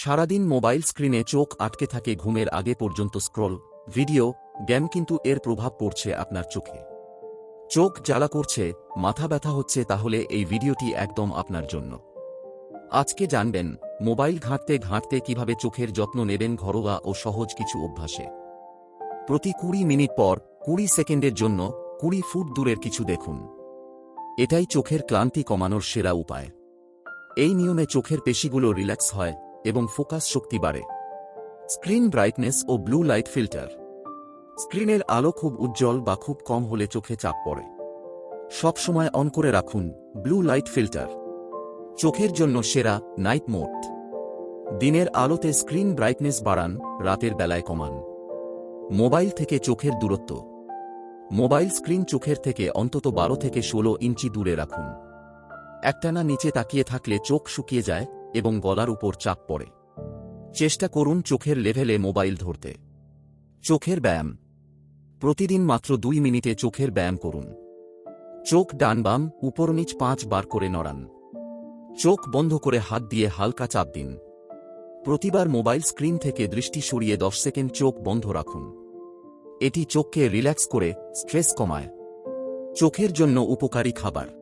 সারাদিন মোবাইল স্ক্রিনে চোখ আটকে থাকে ঘুমের আগে পর্যন্ত স্ক্রল, ভিডিও, গেম কিন্তু এর প্রভাব পড়ছে আপনার চোখে। চোখ জ্বালা করছে, মাথা ব্যথা হচ্ছে তাহলে এই ভিডিওটি একদম আপনার জন্য। আজকে জানবেন, মোবাইল ঘাঁটতে ঘাঁটতে কীভাবে চোখের যত্ন নেবেন ঘরোয়া ও সহজ কিছু অভ্যাসে। প্রতি কুড়ি মিনিট পর, কুড়ি সেকেন্ডের জন্য কুড়ি ফুট দূরের কিছু দেখুন। এটাই চোখের ক্লান্তি কমানোর সেরা উপায়। এই নিয়মে চোখের পেশিগুলো রিল্যাক্স হয় এবং ফোকাস শক্তি বাড়ে। স্ক্রিন ব্রাইটনেস ও ব্লু লাইট ফিল্টার। স্ক্রিনের আলো খুব উজ্জ্বল বা খুব কম হলে চোখে চাপ পড়ে। সবসময় অন করে রাখুন ব্লু লাইট ফিল্টার। চোখের জন্য সেরা নাইট মোড। দিনের আলোতে স্ক্রিন ব্রাইটনেস বাড়ান, রাতের বেলায় কমান। মোবাইল থেকে চোখের দূরত্ব। মোবাইল স্ক্রিন চোখের থেকে অন্তত বারো থেকে ষোলো ইঞ্চি দূরে রাখুন। একটানা নিচে তাকিয়ে থাকলে চোখ শুকিয়ে যায় এবং গলার উপর চাপ পড়ে। চেষ্টা করুন চোখের লেভেলে মোবাইল ধরতে। চোখের ব্যায়াম। প্রতিদিন মাত্র দুই মিনিটে চোখের ব্যায়াম করুন। চোখ ডান বাম, উপর নিচ পাঁচ বার করে নড়ান। চোখ বন্ধ করে হাত দিয়ে হালকা চাপ দিন। প্রতিবার মোবাইল স্ক্রিন থেকে দৃষ্টি সরিয়ে দশ সেকেন্ড চোখ বন্ধ রাখুন। এটি চোখকে রিল্যাক্স করে, স্ট্রেস কমায়। চোখের জন্য উপকারী খাবার।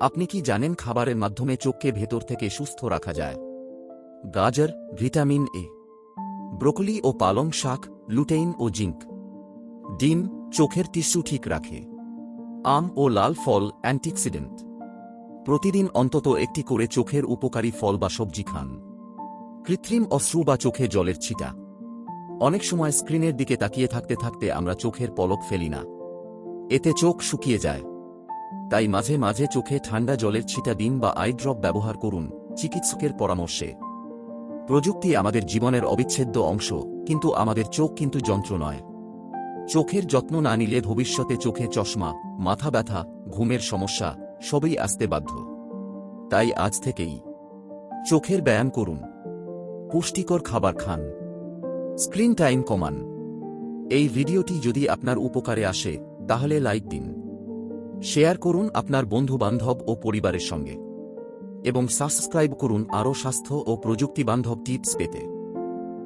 আপনি কি জানেন খাবারের মাধ্যমে চোখকে ভেতর থেকে সুস্থ রাখা যায়? গাজর, ভিটামিন এ, ব্রোকলি ও পালং শাক, লুটেইন ও জিঙ্ক। ডিম, চোখের টিস্যু ঠিক রাখে। আম ও লাল ফল অ্যান্টিঅক্সিডেন্ট। প্রতিদিন অন্তত একটি করে চোখের উপকারী ফল বা সবজি খান। কৃত্রিম অশ্রু বা চোখে জলের ছিটা। অনেক সময় স্ক্রিনের দিকে তাকিয়ে থাকতে থাকতে আমরা চোখের পলক ফেলি না। এতে চোখ শুকিয়ে যায়। তাই মাঝে মাঝে চোখে ঠান্ডা জলের ছিটা দিন বা আই ড্রপ ব্যবহার করুন, চিকিৎসকের পরামর্শে। প্রযুক্তি আমাদের জীবনের অবিচ্ছেদ্য অংশ, কিন্তু আমাদের চোখ কিন্তু যন্ত্র নয়। চোখের যত্ন না নিলে ভবিষ্যতে চোখে চশমা, মাথা ব্যথা, ঘুমের সমস্যা, সবই আসতে বাধ্য। তাই আজ থেকেই চোখের ব্যায়াম করুন। পুষ্টিকর খাবার খান। স্ক্রিন টাইম কমান। এই ভিডিওটি যদি আপনার উপকারে আসে, তাহলে লাইক দিন। শেয়ার করুন আপনার বন্ধুবান্ধব ও পরিবারের সঙ্গে এবং সাবস্ক্রাইব করুন আরও স্বাস্থ্য ও প্রযুক্তিবান্ধব টিপস পেতে।